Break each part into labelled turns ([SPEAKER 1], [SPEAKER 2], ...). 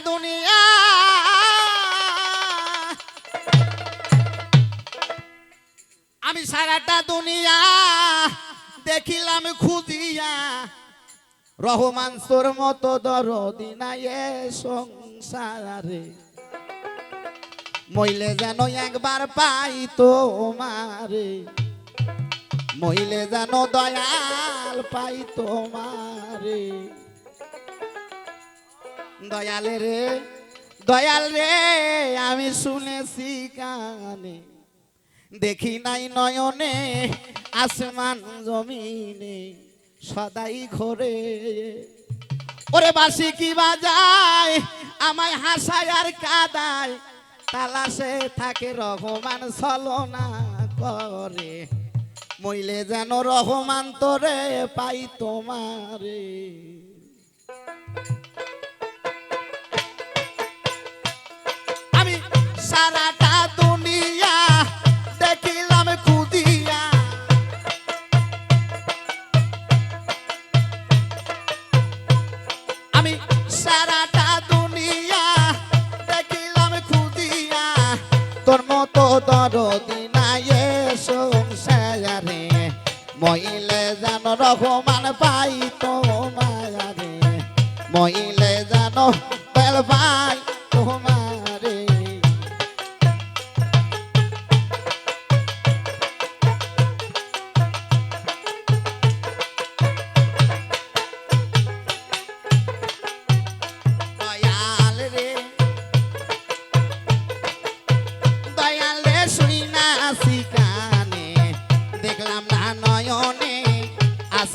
[SPEAKER 1] দুনিয়া। আমি সারাটা দুনিয়া দেখিলাম খুঁজিয়া। রহমান তোর মতো দরদি এ সংসারে। মইলে যেন একবার পাই তোমারে। মইলে যেন দয়াল পাই তোমারে। দয়াল রে দয়াল রে, আমি শুনেছি কানে। দেখি নাই নয়নে আসমান জমিনে, সদাই ঘরে। ওরে বাসি কি বাজায়, আমায় হাসায় আর কাদায়। তালাশে থাকে রহমান ছলনা করে। মইলে যেন রহমান তোরে পাই তোমারে। সারাটা দুনিয়া দেখিলাম খুদিয়া। আমি সারাটা দুনিয়া দেখিলাম খুদিয়া। তোর মতো দরদি নাই এ সংসারে, মইলে জানো রহমান পাই তোমারে মইলে জানো বেল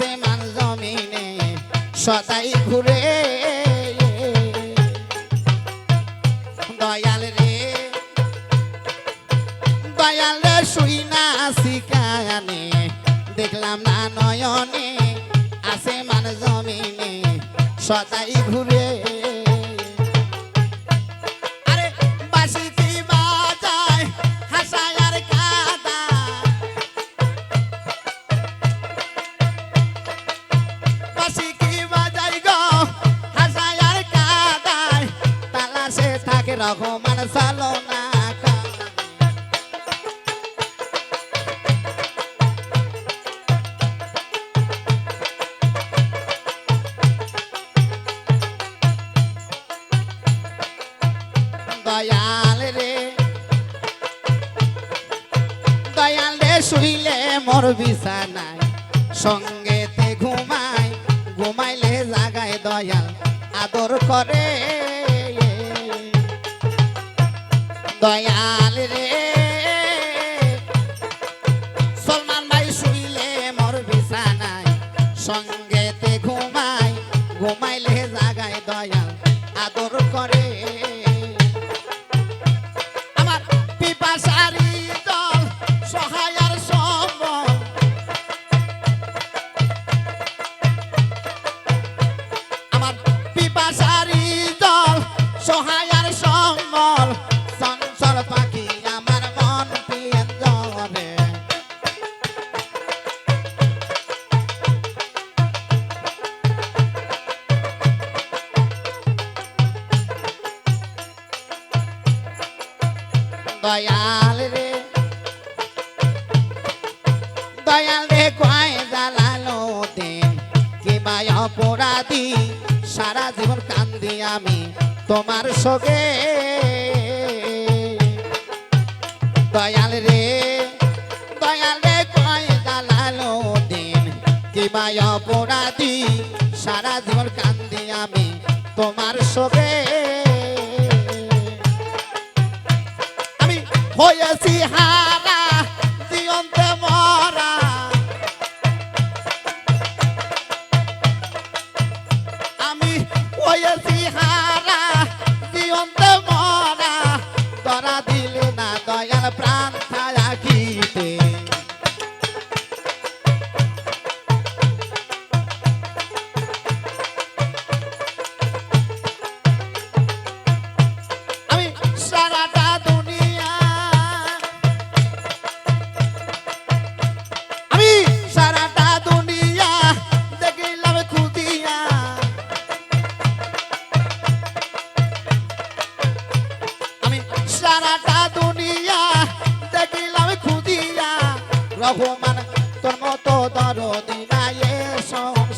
[SPEAKER 1] আসে মান জমিনে, সদাই ঘুরে। দয়াল রে দয়াল রে, শুই না আসি কানে দেখলাম না নয়নে আসমান জমিনে, সদাই ঘুরে। রহমান সালনা দয়াল সঙ্গেতে ঘুমায় ঘুমাইলে জাগায় দয়াল আদর করে দয়াল রে। সলমান ভাই শুইলে মোর বিছানায়, সঙ্গেতে ঘুমায়, ঘুমাইলে জাগায় দয়াল আদর করে। পিপাসারি দয়াল রে। দয়াল রে, কয় জ্বালালো দিন কিবা অপরাধী? সারা জীবন কান্দি আমি তোমার সগে দয়াল রে দয়াল রে, কয় জ্বালালো দিন কিবা অপরাধী? সারা জীবন কান্দি আমি তোমার সগে হয়েছি হারা রহমান তোর মতো দরদি নাই এ সংসারে মইলে জানো